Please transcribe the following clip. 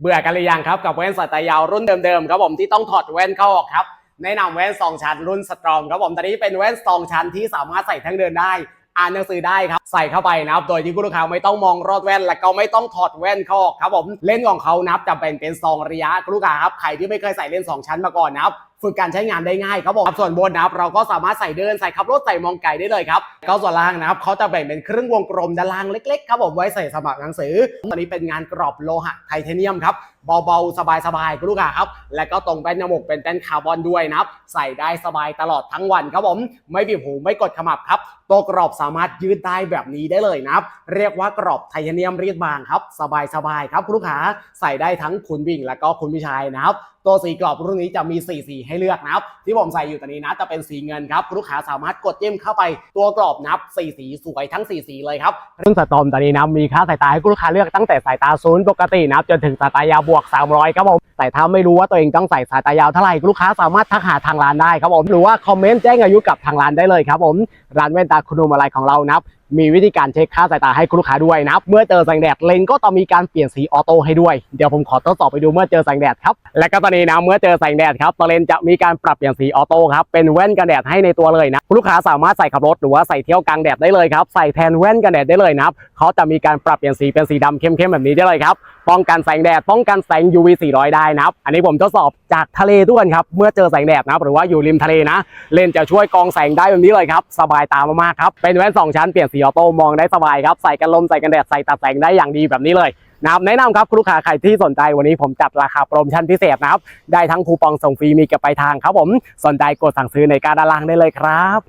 เบื่อกันหรือยังครับกับแว่นสายตายาวรุ่นเดิมๆครับผมที่ต้องถอดแว่นเข้าออกครับแนะนำแว่นสองชั้นรุ่นสตรอมครับผมตอนนี้เป็นแว่นสองชั้นที่สามารถใส่ทั้งเดินได้ อ่านหนังสือได้ครับใส่เข้าไปนะครับโดยที่คุณลูกค้าไม่ต้องมองรอดแว่น และก็ไม่ต้องถอดแว่นเข้าออกครับผมเล่นของเขานับจะเป็นเป็นซองระยะคุณลูกค้าครับใครที่ไม่เคยใส่เลนส์สองชั้นมาก่อนนะครับ ฝึกการใช้งานได้ง่ายครับผมส่วนบนนะครับเราก็สามารถใส่เดินใส่ขับรถใส่มองไกลได้เลยครับก็ส่วนล่างนะครับเขาจะแบ่งเป็นครึ่งวงกลมด้านล่างเล็กๆครับผมไว้ใส่สมัครหนังสือตอนนี้เป็นงานกรอบโลหะไทเทเนียมครับเบาๆ สบายๆคุณลูกค้าครับ และก็ตรงแป้นจมูกเป็นแป้นคาร์บอนด้วยนะครับ ใส่ได้สบายตลอดทั้งวันครับผม ไม่บีบหูไม่กดขมับครับ ตัวกรอบสามารถยืดได้แบบนี้ได้เลยนะครับ เรียกว่ากรอบไทเทเนียมรีดบางครับ สบายๆครับคุณลูกค้า ใส่ได้ทั้งคุณวิ่งและก็คุณผู้ชายนะครับ ตัวสีกรอบรุ่นนี้จะมี 4 สีให้เลือกนะครับ ที่ผมใส่อยู่ตอนนี้นะจะเป็นสีเงินครับลูกค้าสามารถกดจิ้มเข้าไปตัวกรอบนับ 4 สีสวยทั้ง 4 สีเลยครับรุ่นสตอมตอนนี้นะมีค่าสายตาให้ลูกค้าเลือกตั้งแต่สายตาศูนย์ปกตินะจนถึงสายตายาวบวก 300ครับผมแต่ถ้าไม่รู้ว่าตัวเองต้องใส่สายตายาวเท่าไหร่ลูกค้าสามารถทักหาทางร้านได้ครับผมหรือว่าคอมเมนต์แจ้งอายุกับทางร้านได้เลยครับผมร้านแว่นตาคุณุมอะไรของเรานะครับ มีวิธีการเช็คค่าสายตาให้คุณลูกค้าด้วยนะครับเมื่อเจอแสงแดดเลนก็ต้องมีการเปลี่ยนสีออโต้ให้ด้วยเดี๋ยวผมขอทดสอบไปดูเมื่อเจอแสงแดดครับและก็ตอนนี้นะเมื่อเจอแสงแดดครับตัวเลนจะมีการปรับเปลี่ยนสีออโต้ครับเป็นแว่นกันแดดให้ในตัวเลยนะคุณลูกค้าสามารถใส่ขับรถหรือว่าใส่เที่ยวกลางแดดได้เลยครับใส่แทนแว่นกันแดดได้เลยนะครับเขาจะมีการปรับเปลี่ยนสีเป็นสีดำเข้มๆแบบนี้ได้เลยครับป้องกันแสงแดดป้องกันแสง UV 400 ได้นะครับอันนี้ผมทดสอบจากทะเลทุกคนครับเมื่อเจอแสงแดดนะหรือว่าอยู่ริมทะเลนะ เลนจะช่วยกองแสงได้แบบนี้เลยครับสบายตามากๆครับเป็นแว่น2ชั้นเปลี่ยนสีออโต้มองได้สบายครับ ใส่กันลมใส่กันแดดใส่ตัดแสงได้อย่างดีแบบนี้เลยนะครับแนะนำครับคุณลูกค้าใครที่สนใจวันนี้ผมจัดราคาโปรโมชั่นพิเศษนะครับ ได้ทั้งคูปองส่งฟรีมีกับไปลาทางครับผมสนใจกดสั่งซื้อในการด้านล่างได้เลยครับ